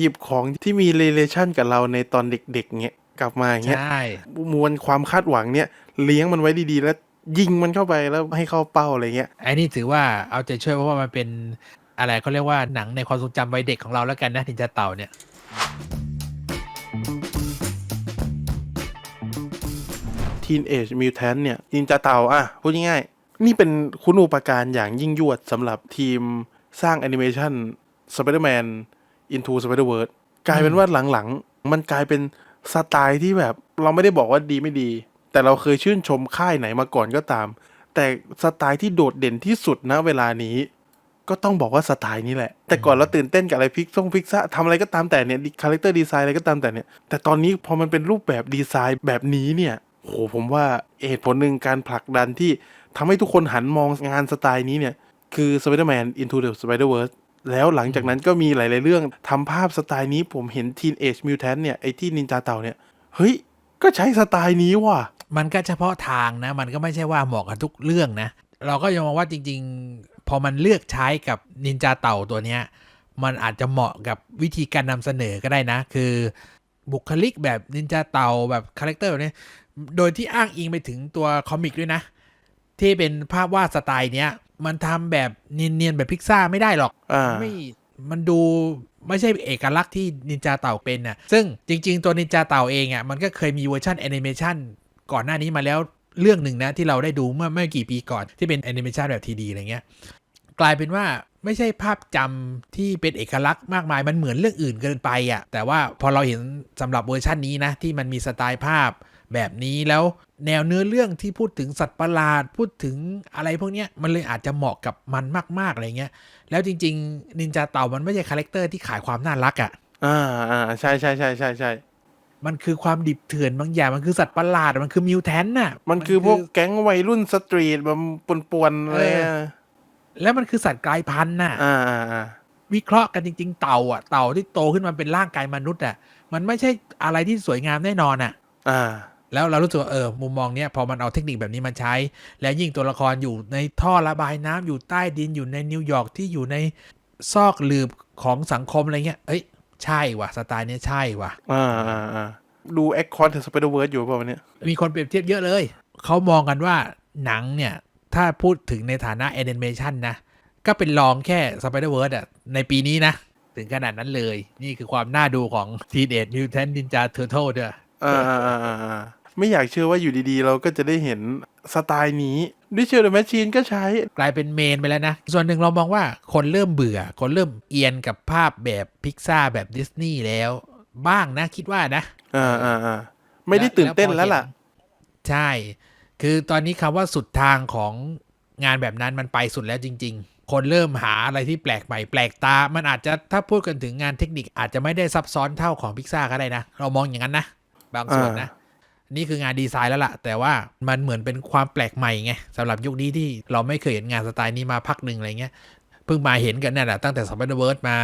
หยิบของที่มี relation กับเราในตอนเด็กๆเงี้ยกลับมาอย่างเงี้ยใช่มวลความคาดหวังเนี่ย เลี้ยงมันไว้ดีๆ แล้วยิงมันเข้าไปแล้วให้เข้าเป้าอะไรเงี้ยไอ้นี่ถือว่าเอาใจช่วยเพราะว่ามันเป็นอะไรเขาเรียกว่าหนังในความทรงจำวัยเด็กของเราแล้วกันนะนินจาเต่าเนี่ย Teenage Mutant เนี่ยนินจาเต่าอะพูดง่ายๆนี่เป็นคุณูปการอย่างยิ่งยวดสำหรับทีมสร้างแอนิเมชัน Spider-Man Into Spider-Verse กลายเป็นว่าหลังๆ มันกลายเป็นสไตล์ที่แบบ เราไม่ได้บอกว่าดีไม่ดี แต่เราเคยชื่นชมค่ายไหนมาก่อนก็ตาม แต่สไตล์ที่โดดเด่นที่สุดนะเวลานี้ ก็ต้องบอกว่าสไตล์นี้แหละ แต่ก่อนเราตื่นเต้นกับอะไรพิกซ่งพิกซ่าทำอะไรก็ตามแต่เนี่ยคาแรคเตอร์ดีไซน์อะไรก็ตามแต่เนี่ย แต่ตอนนี้พอมันเป็นรูปแบบดีไซน์แบบนี้เนี่ยโหผมว่าเหตุผลหนึ่งการผลักดันที่ทำให้ทุกคนหันมองงานสไตล์นี้เนี่ย คือ Spider-Man Into the Spider-Verse แล้วหลังจากนั้นก็มีหลาย ๆ เรื่องทำภาพสไตล์นี้ผมเห็น Teenage Mutant เนี่ย ไอ้ที่นินจาเต่าเนี่ย เฮ้ย ก็ใช้สไตล์นี้ว่ะ มันก็เฉพาะทางนะ มันก็ไม่ใช่ว่าเหมาะกับทุกเรื่องนะ เราก็ยังมองว่าจริง ๆ พอมันเลือกใช้กับนินจาเต่าตัวเนี้ย มันอาจจะเหมาะกับวิธีการนำเสนอก็ได้นะ คือบุคลิกแบบนินจาเต่าแบบคาแรคเตอร์แบบนี้โดยที่อ้างอิงไปถึงตัวคอมิกด้วยนะ ที่เป็นภาพวาดสไตล์เนี้ย มันทำแบบเนียนๆแบบพิกซ่าไม่ได้หรอกอ่าไม่มันดูไม่ใช่เอกลักษณ์ที่นินจาเต่าเป็นน่ะซึ่งจริง ๆ ตัวนินจาเต่าเองอะมันก็เคยมีเวอร์ชันแอนิเมชันก่อนหน้านี้มาแล้วเรื่องหนึ่งนะที่เราได้ดูเมื่อไม่กี่ปีก่อนที่เป็นแอนิเมชันแบบทีดีอะไรเงี้ยกลายเป็นว่าไม่ใช่ภาพจำที่เป็นเอกลักษณ์มากมายมันเหมือนเรื่องอื่นเกินไปอะแต่ว่าพอเราเห็นสำหรับเวอร์ชันนี้นะที่มันมีสไตล์ภาพ แบบนี้แล้วแนวเนื้อเรื่องที่พูดถึงสัตว์ประหลาดพูดถึงอะไรพวกเนี้ยมันเลยอาจจะเหมาะกับมันมากๆอะไรเงี้ยแล้วจริง ๆ นินจาเต่ามันไม่ใช่คาแรคเตอร์ที่ขายความน่ารักอะ่ะอ่าอ่าใช่ใช่ใช่ใช่ใช่มันคือความดิบเถื่อนบางอย่างมันคือสัตว์ประหลาดมันคือมิวแทนน่ะ มันคือพวกแก๊งวัยรุ่นสตรีทแบบปวนๆอะไรอะแล้วมันคือสัตว์กลายพันธุ์น่ะอ่าอ่าอ่าวิเคราะห์กันจริง ๆ เต่าอะเต่าที่โตขึ้นมาเป็นร่างกายมนุษย์อะ มันไม่ใช่อะไรที่สวยงามแน่นอนอะ อ่า แล้วเรารู้สึกว่าเออมุมมองเนี้ยพอมันเอาเทคนิคแบบนี้มาใช้ แล้วยิ่งตัวละครอยู่ในท่อระบายน้ำอยู่ใต้ดินอยู่ในนิวยอร์กที่อยู่ในซอกหลืบของสังคมอะไรเงี้ยเอ้ยใช่ว่ะสไตล์เนี้ยใช่ว่ะอ่าอ่าอ่าดูแอคคอนเทอร์สไปเดอร์เวิร์อยู่เปล่าวันเนี้ยมีคนเปรียบเทียบเยอะเลย เขามองกันว่าหนังเนี่ย ถ้าพูดถึงในฐานะแอนิเมชันนะ ก็เป็นรองแค่ Spider-Verse อะในปีนี้นะ ถึงขนาดนั้นเลย นี่คือความน่าดูของ Teenage Mutant Ninja Turtle ด้วยอ่าอ่าอ่าอ่าอ่า ไม่อยากเชื่อว่าอยู่ดีๆ เราก็จะได้เห็นสไตล์นี้ดิเชอร์เดอะแมชชีนก็ใช้กลายเป็นเมนไปแล้วนะ ส่วนหนึ่งเรามองว่าคนเริ่มเบื่อ คนเริ่มเอียนกับภาพแบบพิกซ a แบบดิสนีย์แล้ว บ้างนะคิดว่านะอ่าอ่าอ่าไม่ได้ตื่นเต้นแล้วล่ะพอเห็นใช่ คือตอนนี้คำว่าสุดทางของงานแบบนั้นมันไปสุดแล้วจริง ๆ คนเริ่มหาอะไรที่แปลกใหม่แปลกตา มันอาจจะถ้าพูดกันถึงงานเทคนิคอาจจะไม่ได้ซับซ้อนเท่าของพิกซ a ก็ได้นะ เรามองอย่างนั้นนะ บางส่วนนะ นี่คืองานดีไซน์แล้วล่ะ แต่ว่ามันเหมือนเป็นความแปลกใหม่ไงสำหรับยุคนี้ที่เราไม่เคยเห็นงานสไตล์นี้มาพักหนึ่งอะไรเงี้ยเพิ่งมาเห็นกันเนี่ยแหละตั้งแต่ Spider-Verse มา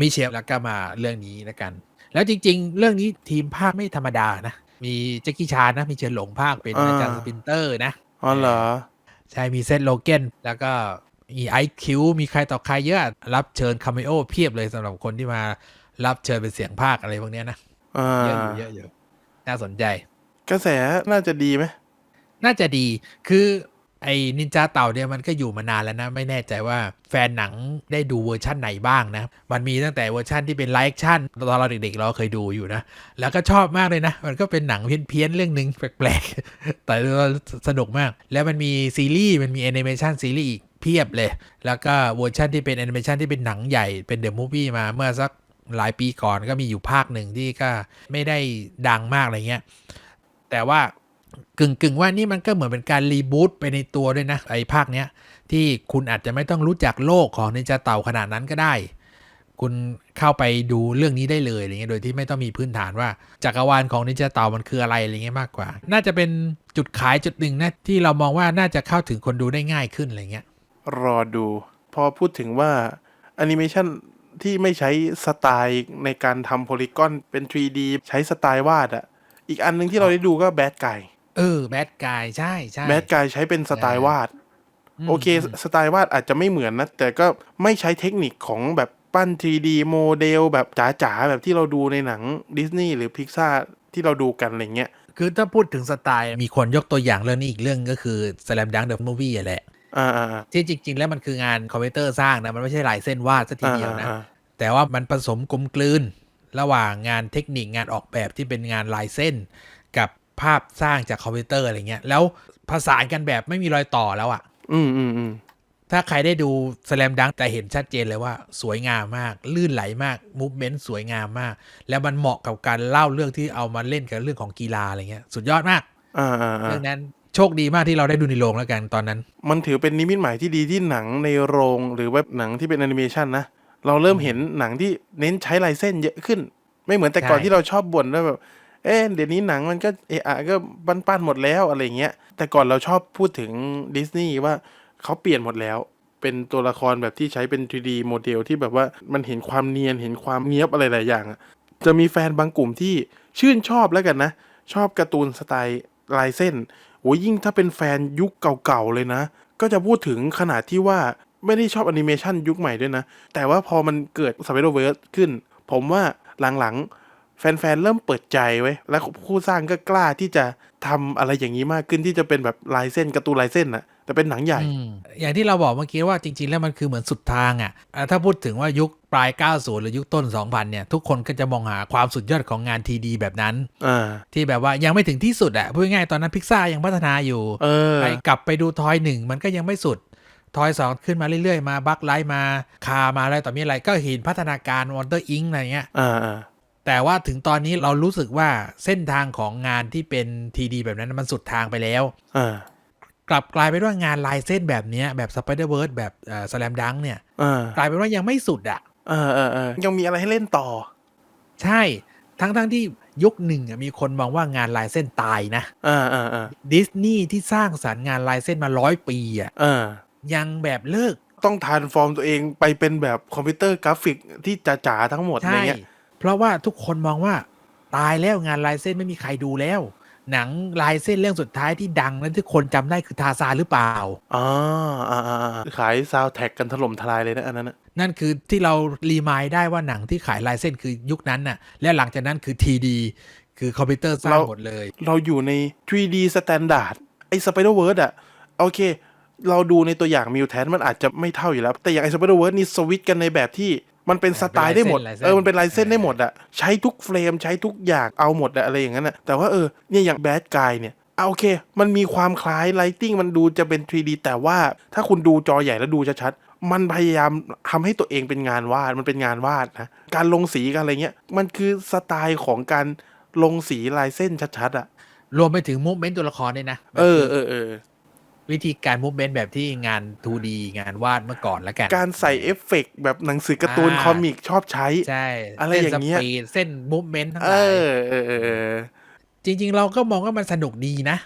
มิเชลแล้วก็มาเรื่องนี้นะกัน แล้วจริง ๆ เรื่องนี้ทีมภาคไม่ธรรมดานะ มีแจ็คกี้ชานนะ มีเชิญหลงภาคเป็นอ่าอาจารย์สปินเตอร์นะอ๋อเหรอ ใช่มีเซตโลเกนแล้วก็มีไอคิวมีใครต่อใครเยอะ รับเชิญคาเมโอเพียบเลยสำหรับคนที่มารับเชิญเป็นเสียงภาคอะไรพวกเนี้ยนะอ่าเยอะอยู่เยอะอยู่น่าสนใจ กระแสน่าจะดีไหมน่าจะดีคือไอ้นินจาเต่าเนี่ยมันก็อยู่มานานแล้วนะ ไม่แน่ใจว่าแฟนหนังได้ดูเวอร์ชั่นไหนบ้างนะ มันมีตั้งแต่เวอร์ชั่นที่เป็นไลฟ์ชั่นตอนเราเด็กๆ เราเคยดูอยู่นะ แล้วก็ชอบมากเลยนะ มันก็เป็นหนังเพี้ยนๆ เรื่องหนึ่งแปลกๆ แต่ว่าสนุกมาก แล้วมันมีซีรีส์มันมีแอนิเมชันซีรีส์อีกเพียบเลย แล้วก็เวอร์ชันที่เป็นแอนิเมชันที่เป็นหนังใหญ่เป็นเดอะมูฟวี่มาเมื่อสักหลายปีก่อนก็มีอยู่ภาคหนึ่งที่ก็ไม่ได้ดังมากอะไรเงี้ย แต่ว่ากึ่งกึ่งๆว่านี่มันก็เหมือนเป็นการรีบูตไปในตัวด้วยนะไอ้ภาคเนี้ยที่คุณอาจจะไม่ต้องรู้จักโลกของนินจาเต่าขนาดนั้นก็ได้ คุณเข้าไปดูเรื่องนี้ได้เลยอะไรเงี้ยโดยที่ไม่ต้องมีพื้นฐานว่าจักรวาลของนินจาเต่ามันคืออะไรอะไรเงี้ยมากกว่า น่าจะเป็นจุดขายจุดหนึ่งนะที่เรามองว่าน่าจะเข้าถึงคนดูได้ง่ายขึ้นอะไรเงี้ยรอดูพอพูดถึงว่าแอนิเมชันที่ไม่ใช้สไตล์ในการทำโพลีกอนเป็น 3D ใช้สไตล์วาดอะ อีกอันหนึงที่เราได้ดูก็แบดไก่เออแบดกายใช่ใช่แบดไก่ใช้เป็นสไตล์วาดมโอเค สไตล์วาดอาจจะไม่เหมือนนะ แต่ก็ไม่ใช้เทคนิคของแบบปั้น 3D โมเดลแบบจ๋าๆ แบบที่เราดูในหนังดิสนีย์หรือพิกซาที่เราดูกันอะไรเงี้ย คือถ้าพูดถึงสไตล์มีคนยกตัวอย่างเรื่องนี้อีกเรื่องก็คือ Slam Dunk The Movie อะแหละอ่าอ่าอ่าที่จริง ๆ แล้วมันคืองานคอมพิวเตอร์สร้างนะ มันไม่ใช่ลายเส้นวาดสักทีเดียวนะอ่าแต่ว่ามันผสมกลมกลืน ระหว่างงานเทคนิคงานออกแบบที่เป็นงานลายเส้น กับภาพสร้างจากคอมพิวเตอร์อะไรเงี้ย แล้วผสานกันแบบไม่มีรอยต่อแล้วอะอืมอืมอืมถ้าใครได้ดูสแลมดังแต่เห็นชัดเจนเลยว่าสวยงามมาก ลื่นไหลมากมูฟเมนต์สวยงามมาก แล้วมันเหมาะกับการเล่าเรื่องที่เอามาเล่นกับเรื่องของกีฬาอะไรเงี้ย สุดยอดมากอ่าอ่าอ่าเรื่องนั้นโชคดีมากที่เราได้ดูในโรงแล้วกันตอนนั้น มันถือเป็นนิมิตหมายที่ดีที่หนังในโรงหรือว่าหนังที่เป็นแอนิเมชันนะ เราเริ่มเห็นหนังที่เน้นใช้ลายเส้นเยอะขึ้น ไม่เหมือนแต่ก่อนใช่ที่เราชอบบ่นว่าแบบเอ๊ะเดี๋ยวนี้หนังมันก็เอะอะก็ปั้นๆหมดแล้วอะไรเงี้ย แต่ก่อนเราชอบพูดถึงดิสนีย์ว่าเขาเปลี่ยนหมดแล้ว เป็นตัวละครแบบที่ใช้เป็น 3D โมเดลที่แบบว่ามันเห็นความเนียนเห็นความเนี้ยบอะไรหลายอย่างอะจะมีแฟนบางกลุ่มที่ชื่นชอบแล้วกันนะ ชอบการ์ตูนสไตล์ลายเส้นโอ้ยยิ่งถ้าเป็นแฟนยุคเก่าๆเลยนะ ก็จะพูดถึงขนาดที่ว่า ไม่ได้ชอบแอนิเมชันยุคใหม่ด้วยนะ แต่ว่าพอมันเกิดสไปเดอร์เวิร์สขึ้น ผมว่าหลังๆ แฟนๆ เริ่มเปิดใจไว้ยแล้วผู้สร้างก็กล้าที่จะทำอะไรอย่างนี้มากขึ้นที่จะเป็นแบบลายเส้นการ์ตูนลายเส้นนะแต่เป็นหนังใหญ่อืมอย่างที่เราบอกเมื่อกี้ว่าจริง ๆ แล้วมันคือเหมือนสุดทางอะ่ะถ้าพูดถึงว่ายุคปลาย 90 หรือยุคต้น 2000 เนี่ย ทุกคนก็จะมองหาความสุดยอดของงานทีดีแบบนั้นอ่าที่แบบว่ายังไม่ถึงที่สุดอะ่ะพูดง่ายๆตอนนั้นพิกซ่ายังพัฒนาอยู่เออไปกลับไปดูทอยหนึ่งมันก็ยังไม่สุด ทอยสองขึ้นมาเรื่อยๆ มาบักไลท์มาคามาอะไรต่อมีอะไรก็เห็นพัฒนาการวอเตอร์อิงอะไรเงี้ยอ่าอ่าแต่ว่าถึงตอนนี้เรารู้สึกว่าเส้นทางของงานที่เป็นทีดีแบบนั้นมันสุดทางไปแล้วอ่ากลับกลายเป็นว่างานลายเส้นแบบเนี้ยแบบสไปเดอร์เวิร์ดแบบสแลมดังเนี่ยอ่ากลายเป็นว่ายังไม่สุดอะอ่าอ่าอ่ายังมีอะไรให้เล่นต่อ ใช่ทั้งทั้งที่ยุคหนึ่งอะมีคนมองว่างานลายเส้นตายนะอ่าอ่าอ่าดิสนีย์ที่สร้างสรรค์งานลายเส้นมาร้อยปีอะอ่า ยังแบบเลิก ต้องทานฟอร์มตัวเองไปเป็นแบบคอมพิวเตอร์กราฟิกที่จ๋าๆทั้งหมดอะไรใช่ เงี้ย เพราะว่าทุกคนมองว่าตายแล้วงานลายเส้นไม่มีใครดูแล้ว หนังลายเส้นเรื่องสุดท้ายที่ดังและที่คนจำได้คือทาซานหรือเปล่าอ๋ออ่าอ่าอ่าขายซาวแท็กกันถล่มทลายเลยนะอันนั้นนะนั่นคือที่เรารีมายได้ว่าหนังที่ขายลายเส้นคือยุคนั้นน่ะ และหลังจากนั้นคือทีดีคือคอมพิวเตอร์สร้างหมดเลย เราอยู่ใน 3D Standard ไอ้ Spider Verse อะโอเค เราดูในตัวอย่างมิวแทนมันอาจจะไม่เท่าอยู่แล้ว แต่อย่างไอ้ Spider Verse นี่สวิตช์กันในแบบที่มันเป็นสไตล์ได้หมดเป็นลายเส้นเออ มันเป็นลายเส้นเออได้หมดอะใช้ทุกเฟรมใช้ทุกอย่างเอาหมดอะอะไรอย่างนั้นอะแต่ว่าเออ เนี่ยอย่างแบดกายเนี่ยเอาโอเค มันมีความคล้ายไลติ้งมันดูจะเป็น 3D แต่ว่าถ้าคุณดูจอใหญ่แล้วดูชัดๆ มันพยายามทำให้ตัวเองเป็นงานวาด มันเป็นงานวาดนะ การลงสีกันอะไรเงี้ย มันคือสไตล์ของการลงสีลายเส้นชัดๆอะรวมไปถึงมูฟเมนต์ตัวละครด้วยนะ เออเออเออ วิธีการมูฟเมนต์แบบที่งาน 2D งานวาดเมื่อก่อนแล้วกัน การใส่เอฟเฟกต์แบบหนังสือการ์ตูนอ่าคอมิกชอบใช้ ใช่ อะไรอย่างเงี้ยส้นสปีดเส้นมูฟเมนต์ทั้งหเอลายอเออเออเออจริง ๆ เราก็มองว่ามันสนุกดีนะ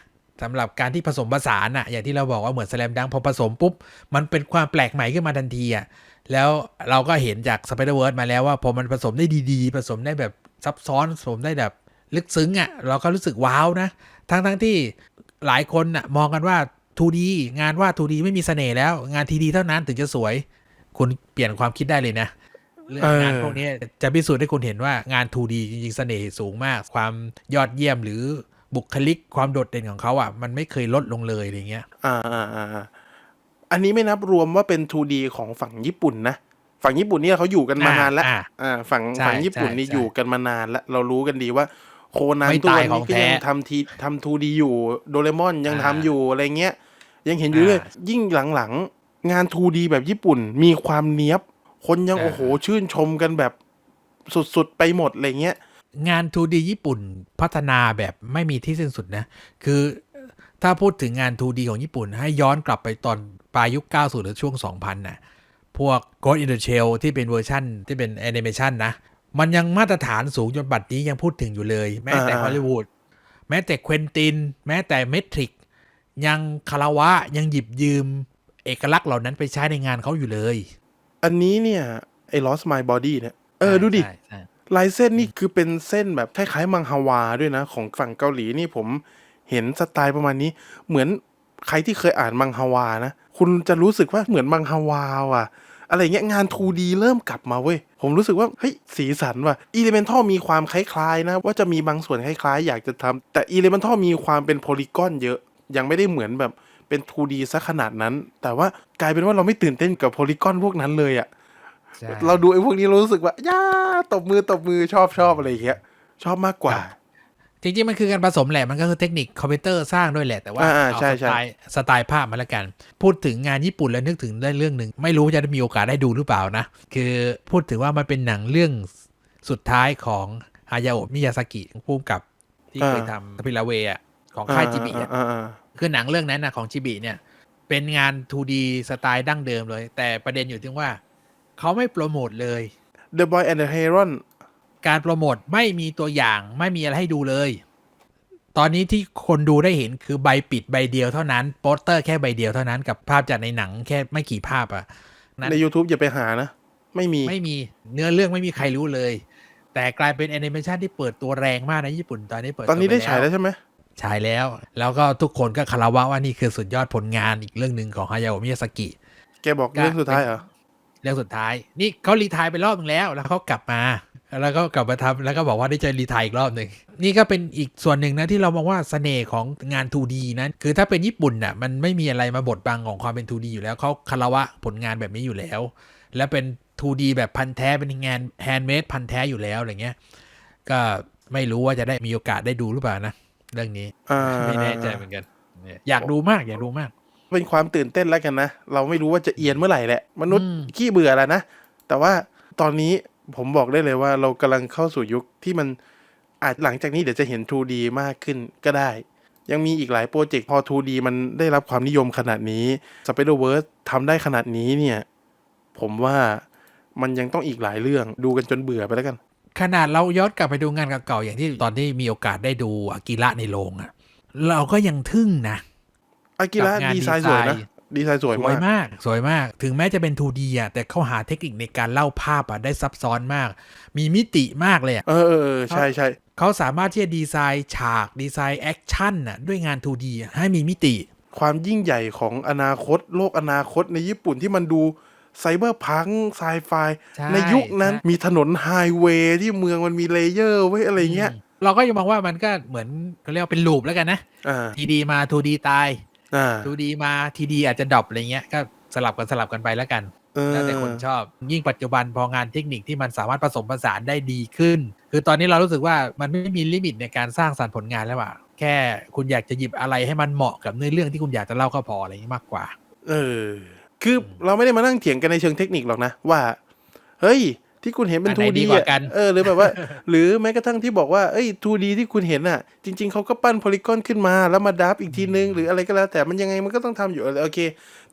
สำหรับการที่ผสมผสานอะอย่างที่เราบอกว่าเหมือนสแลมดังพอผสมปุ๊บ มันเป็นความแปลกใหม่ขึ้นมาทันทีอะแล้วเราก็เห็นจากสไปเดอร์เวิร์มาแล้วว่าพอมันผสมได้ดีๆ ผสมได้แบบซับซ้อนผสมได้แบบลึกซึ้งอะเราก็รู้สึกว้าวนะ ทั้งๆที่หลายคนอะมองกันว่า 2D งานวาด 2D ไม่มีเสน่ห์แล้ว งาน 3D เท่านั้นถึงจะสวย คุณเปลี่ยนความคิดได้เลยนะเรื่องงานพวกนี้จะพิสูจน์ให้คุณเห็นว่างาน 2D จริงๆเสน่ห์สูงมาก ความยอดเยี่ยมหรือบุคลิกความโดดเด่นของเขาอะมันไม่เคยลดลงเลยอะไรเงี้ย อ่าอ่าอ่าอ่าอันนี้ไม่นับรวมว่าเป็น 2D ของฝั่งญี่ปุ่นนะ ฝั่งญี่ปุ่นเนี่ยเขาอยู่กันมาอ่านานแล้วอ่าอ่าฝั่งใช่ฝั่งญี่ปุ่นนี่ใช่อยู่กันมานานแล้ว เรารู้กันดีว่า โคนันไม่ตัวตายนี้ของก็ยังแท้ทำทีทำ 2D อยู่โดเรมอนยังอ่าทำอยู่อะไรเงี้ย ยังเห็นอยู่เลยอ่ายิ่งหลังๆ งาน 2D แบบญี่ปุ่นมีความเนี้ยบ คนยังอ่าโอ้โหชื่นชมกันแบบสุดๆ ไปหมดอะไรเงี้ย งาน 2D ญี่ปุ่นพัฒนาแบบไม่มีที่สิ้นสุดนะ คือถ้าพูดถึงงาน 2D ของญี่ปุ่น ให้ย้อนกลับไปตอนปลายยุค 90 หรือช่วง 2000น่ะ พวก Ghost in the Shell ที่เป็นเวอร์ชั่นที่เป็นแอนิเมชันนะ มันยังมาตรฐานสูงจนบัดนี้ยังพูดถึงอยู่เลย แม้แต่อ่าฮอลลีวูดแม้แต่เควินติน แม้แต่เมทริก ยังคาราวะยังหยิบยืมเอกลักษณ์เหล่านั้นไปใช้ในงานเขาอยู่เลย อันนี้เนี่ย ไอ้ Lost My Body เนี่ย เออ ดูดิใช่ใช่ลายเส้นนี่คือเป็นเส้นแบบคล้ายๆมังฮวาด้วยนะ ของฝั่งเกาหลีนี่ผมเห็นสไตล์ประมาณนี้ เหมือนใครที่เคยอ่านมังฮวานะ คุณจะรู้สึกว่าเหมือนมังฮวาว่ะ อะไรเงี้ยงาน 2D เริ่มกลับมาเว้ย ผมรู้สึกว่า เฮ้ย สีสันว่ะ Elemental มีความคล้ายๆนะ ว่าจะมีบางส่วนคล้ายๆ อยากจะทำแต่ Elemental มีความเป็นโพลีกอนเยอะ ยังไม่ได้เหมือนแบบเป็น 2D ซะขนาดนั้น แต่ว่ากลายเป็นว่าเราไม่ตื่นเต้นกับโพลีกอนพวกนั้นเลยอะใช่เราดูไอ้พวกนี้เรารู้สึกว่าย่าตบมือตบมือชอบชอบอะไรอย่างเงี้ยชอบมากกว่า จริงๆ มันคือการผสมแหละ มันก็คือเทคนิคคอมพิวเตอร์สร้างด้วยแหละ แต่ว่าอ่าเอาใช่สใช่ไตล์สไตล์ภาพมาแล้วกัน พูดถึงงานญี่ปุ่นแล้วนึกถึงได้เรื่องหนึ่ง ไม่รู้จะได้มีโอกาสได้ดูหรือเปล่านะ คือพูดถึงว่ามันเป็นหนังเรื่องสุดท้ายของฮายาโอะมิยาสกิผู้กำกับที่เคยทำสปิลาเวอะ ของค่ายจิบิอะอ่าอ่าคือหนังเรื่องนั้นนะของจิบิเนี่ย เป็นงาน 2D สไตล์ดั้งเดิมเลย แต่ประเด็นอยู่ที่ว่า เขาไม่โปรโมทเลย The Boy and the Heron การโปรโมทไม่มีตัวอย่างไม่มีอะไรให้ดูเลย ตอนนี้ที่คนดูได้เห็นคือใบปิดใบเดียวเท่านั้นโปสเตอร์แค่ใบเดียวเท่านั้นกับภาพจากในหนังแค่ไม่กี่ภาพอะนั้นใน YouTube อย่าไปหานะ ไม่มีไม่มีเนื้อเรื่องไม่มีใครรู้เลย แต่กลายเป็นแอนิเมชันที่เปิดตัวแรงมากในญี่ปุ่นตอนนี้เปิดตอนนี้วปได้ฉายแล้วใช่ไหม ฉายแล้ว แล้วก็ทุกคนก็คารวะว่านี่คือสุดยอดผลงานอีกเรื่องหนึ่งของฮายาโอะมิยาสกิ แกบอกเรื่องสุดท้ายเหรอ เรื่องสุดท้าย นี่เขารีไทายไปรอบนึงแล้ว แล้วเขากลับมา แล้วก็กลับมาทำแล้วก็บอกว่าได้เจอรีไทายอีกรอบหนึ่ง นี่ก็เป็นอีกส่วนหนึ่งนะที่เรามองว่าเสน่ห์ของงาน 2D นั้นคือถ้าเป็นญี่ปุ่นน่ะมันไม่มีอะไรมาบดบังของความเป็น 2D อยู่แล้วเขาคารวะผลงานแบบนี้อยู่แล้ว และเป็น 2D แบบพันแท้เป็นงานแฮนด์เมดพันแท้อยู่แล้วอะไรเงี้ย ก็ไม่รู้ว่าจะได้มีโอกาสได้ดูหรือเปล่านะ เรื่องนี้อ่าไม่แน่ใจเหมือนกันเนี่ยอยากดูมากอยากดูมาก เป็นความตื่นเต้นแล้วกันนะ เราไม่รู้ว่าจะเอียนเมื่อไหร่แหละ มนุษย์อืมขี้เบื่อแล้วนะ แต่ว่าตอนนี้ผมบอกได้เลยว่าเรากำลังเข้าสู่ยุคที่มันอาจหลังจากนี้เดี๋ยวจะเห็น 2D มากขึ้นก็ได้ ยังมีอีกหลายโปรเจกต์พอ 2D มันได้รับความนิยมขนาดนี้ Spider-Verse ทำได้ขนาดนี้เนี่ย ผมว่ามันยังต้องอีกหลายเรื่องดูกันจนเบื่อไปแล้วกัน ขนาดเราย้อนกลับไปดูงานเก่าๆอย่างที่ตอนที่มีโอกาสได้ดูอากิระในโรงอะเราก็ยังทึ่งนะอากิระกับงานดีไซน์สวยนะดีไซน์สสวยวยมากมาก สวยมาก ถึงแม้จะเป็น 2D อะแต่เขาหาเทคนิคในการเล่าภาพอะได้ซับซ้อนมาก มีมิติมากเลยอะเออเออเออใช่ใช่เขาสามารถที่จะดีไซน์ฉากดีไซน์แอคชั่นอะด้วยงาน 2D อะให้มีมิติ ความยิ่งใหญ่ของอนาคต โลกอนาคตในญี่ปุ่นที่มันดู ไซเบอร์พังไซไฟใช่ในยุคนั้นใช่ มีถนนไฮเวย์ที่เมืองมันมีเลเยอร์ไว้อะไรเงี้ยเราก็ยังมองว่ามันก็เหมือนเขาเรียกว่าเป็นลูปแล้วกันนะ อ่า 2D มา 2D ตายอ่า 2D มา 3D อาจจะดรอปอะไรเงี้ยก็สลับกันสลับกันไปแล้วกันเออแล้วแต่คนชอบยิ่งปัจจุบันพองานเทคนิคที่มันสามารถผสมผสานได้ดีขึ้น คือตอนนี้เรารู้สึกว่ามันไม่มีลิมิตในการสร้างสรรค์ผลงานแล้วว่าแค่คุณอยากจะหยิบอะไรให้มันเหมาะกับเนื้อเรื่องที่คุณอยากจะเล่าก็พออะไรอย่างนี้มากกว่า เออ คือเราไม่ได้มานั่งเถียงกันในเชิงเทคนิคหรอกนะ ว่า เฮ้ย ที่คุณเห็นเป็นอันไหน 2D ดีกว่าอะกันเออหรือแบบว่า หรือแม้กระทั่งที่บอกว่าเอ้ย 2D ที่คุณเห็นอะ จริง ๆเขาก็ปั้นโพลีกอนขึ้นมา แล้วมาดับอีกทีนึง หรืออะไรก็แล้ว แต่มันยังไงมันก็ต้องทำอยู่โอเค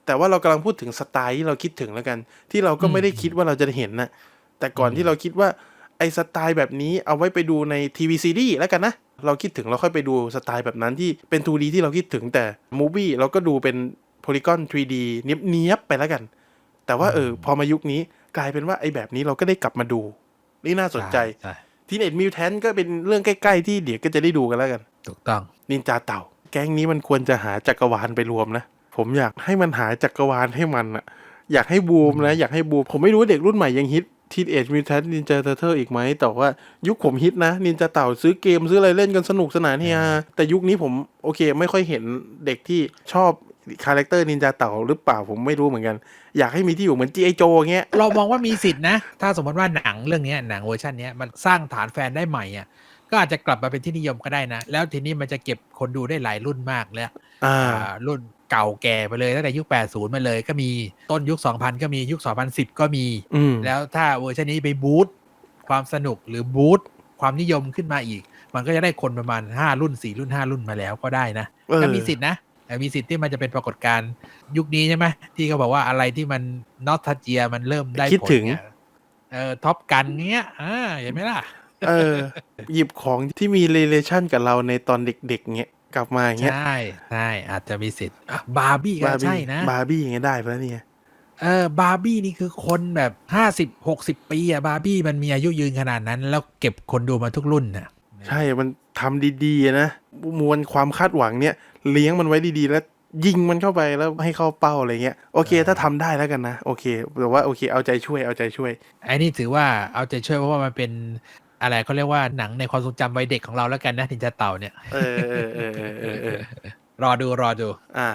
แต่ว่าเรากำลังพูดถึงสไตล์ที่เราคิดถึงแล้วกัน ที่เราก็ไม่ได้คิดว่าเราจะเห็นนะแต่ก่อนที่เราคิดว่าไอ้สไตล์แบบนี้เอาไว้ไปดูในทีวีซีดีแล้วกันนะ เราคิดถึงเราค่อยไปดูสไตล์แบบนั้นที่เป็น 2D ที่เราคิดถึงแต่มูฟี่เราก็ดูเป็น โพลีกอน 3D เนียบๆไปแล้วกัน แต่ว่าเออ พอมายุคนี้กลายเป็นว่าไอ้แบบนี้เราก็ได้กลับมาดู นี่น่าสนใจช่ทีเน็ตมิวแทนก็เป็นเรื่องใกล้ ๆ ที่เดี๋ยวก็จะได้ดูกันแล้วกัน ถูกต้อง นินจาเต่า แก๊งนี้มันควรจะหาจักรวาลไปรวมนะ ผมอยากให้มันหาจักรวาลให้มันอะอยากให้บูมนะ อยากให้บูม ผมไม่รู้ว่าเด็กรุ่นใหม่ยังฮิตทีเอจมิวแทนนินจาเทอร์อีกไหม แต่ว่ายุคผมฮิตนะ นินจาเต่าซื้อเกมซื้ออะไรเล่นกันสนุกสนานเฮียแต่ยุคนี้ผมโอเค ไม่ค่อยเห็นเด็กที่ชอบ คาแรคเตอร์นินจาเต่าหรือเปล่าผมไม่รู้เหมือนกัน อยากให้มีที่อยู่เหมือนจีไอโจเงี้ยเรามองว่ามีสิทธินะ ถ้าสมมติว่าหนังเรื่องเนี้ยหนังเวอร์ชันเนี้ยมันสร้างฐานแฟนได้ใหม่อะก็อาจจะกลับมาเป็นที่นิยมก็ได้นะ แล้วทีนี้มันจะเก็บคนดูได้หลายรุ่นมากแล้วอ่าอ่ารุ่นเก่าแก่ไปเลยตั้งแต่ยุค 80 มาเลย ก็มีต้นยุค 2000 ก็มียุค 2010 ก็มีอืมแล้วถ้าเวอร์ชันนี้ไปบูตความสนุกหรือบูตความนิยมขึ้นมาอีก มันก็จะได้คนประมาณ 5 รุ่น 4 รุ่น 5 รุ่นมาแล้วก็ได้นะเออก็มีสิทธินะแต่ มีสิทธิ์ที่มันจะเป็นปรากฏการณ์ยุคนี้ใช่ไหมที่เขาบอกว่าอะไรที่มันนอสทาเจียมันเริ่มได้คิดผลถึงเนี่ยเออท็อปกันเงี้ยอ่าเห็นไหมล่ะ เออ หยิบของที่มีเรเลชั่นกับเราในตอนเด็กๆเงี้ยกลับมาอย่างเงี้ยใช่ใช่อาจจะมีสิทธิ์บาร์บี้ก็บาร์บี้ใช่นะบาร์บี้อย่างเงี้ยได้ไปแล้วเนี่ยเออบาร์บี้นี่คือคนแบบห้าสิบหกสิบปีอะบาร์บี้มันมีอายุยืนขนาดนั้น แล้วเก็บคนดูมาทุกรุ่นน่ะใช่มัน ทำดีๆนะมวลความคาดหวังเนี่ยเลี้ยงมันไว้ดีๆ แล้วยิงมันเข้าไปแล้วให้เข้าเป้าอะไรเงี้ยโอเค ถ้าทำได้แล้วกันนะโอเคแต่ว่าโอเค เอาใจช่วยเอาใจช่วยไอ้นี่ถือว่าเอาใจช่วยเพราะว่ามันเป็นอะไรเขาเรียกว่าหนังในความทรงจำวัยเด็กของเราแล้วกันนะนินจาเต่าเนี่ย เออเออเออเออเออเออรอดูรอดู อ่า